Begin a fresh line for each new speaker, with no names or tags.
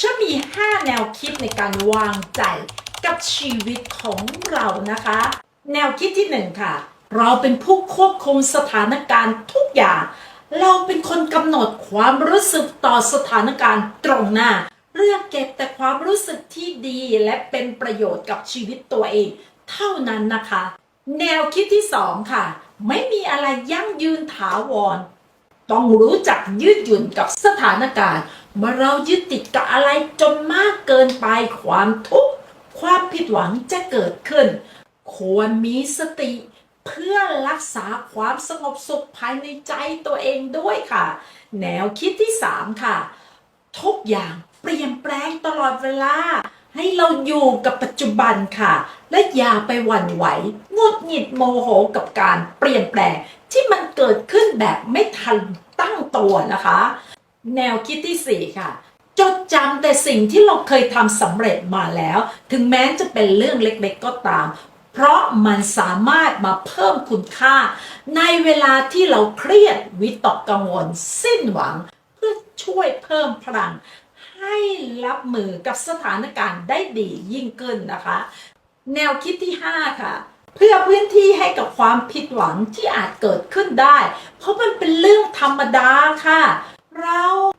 ฉันมี 5 แนวคิดในการวางใจกับชีวิตของเรานะคะ แนวคิดที่ 1 ค่ะ เราเป็นผู้ควบคุมสถานการณ์ทุกอย่าง เราเป็นคนกำหนดความรู้สึกต่อสถานการณ์ตรงหน้า เลือกเก็บแต่ความรู้สึกที่ดีและเป็นประโยชน์กับชีวิตตัวเอง เท่านั้นนะคะ แนวคิดที่ 2 ค่ะ ไม่มีอะไรยั่งยืนถาวร ต้องรู้จักยืดหยุ่นกับสถานการณ์ เมื่อเรายึดติดกับอะไรจนมากเกินไปความทุกข์ความผิดหวังจะเกิดขึ้น ควรมีสติเพื่อรักษาความสงบสุขภายในใจตัวเองด้วยค่ะ แนวคิดที่ 3 ค่ะ ทุกอย่างเปลี่ยนแปลงตลอดเวลา ให้เราอยู่กับปัจจุบันค่ะ และอย่าไปหวั่นไหวงดหงิดโมโหกับการเปลี่ยนแปลงที่มันเกิดขึ้นแบบไม่ทันตั้งตัวนะคะ แนวคิดที่ 4 ค่ะ จดจำแต่สิ่งที่เราเคยทำสำเร็จมาแล้ว ถึงแม้จะเป็นเรื่องเล็กๆก็ตาม เพราะมันสามารถมาเพิ่มคุณค่า ในเวลาที่เราเครียดวิตกกังวล สิ้นหวัง เพื่อช่วยเพิ่มพลัง ให้รับมือกับสถานการณ์ได้ดียิ่งขึ้นนะคะ แนวคิดที่ 5 ค่ะเพื่อพื้นที่ให้กับความผิดหวังที่อาจเกิดขึ้นได้ เพราะมันเป็นเรื่องธรรมดาค่ะ เรา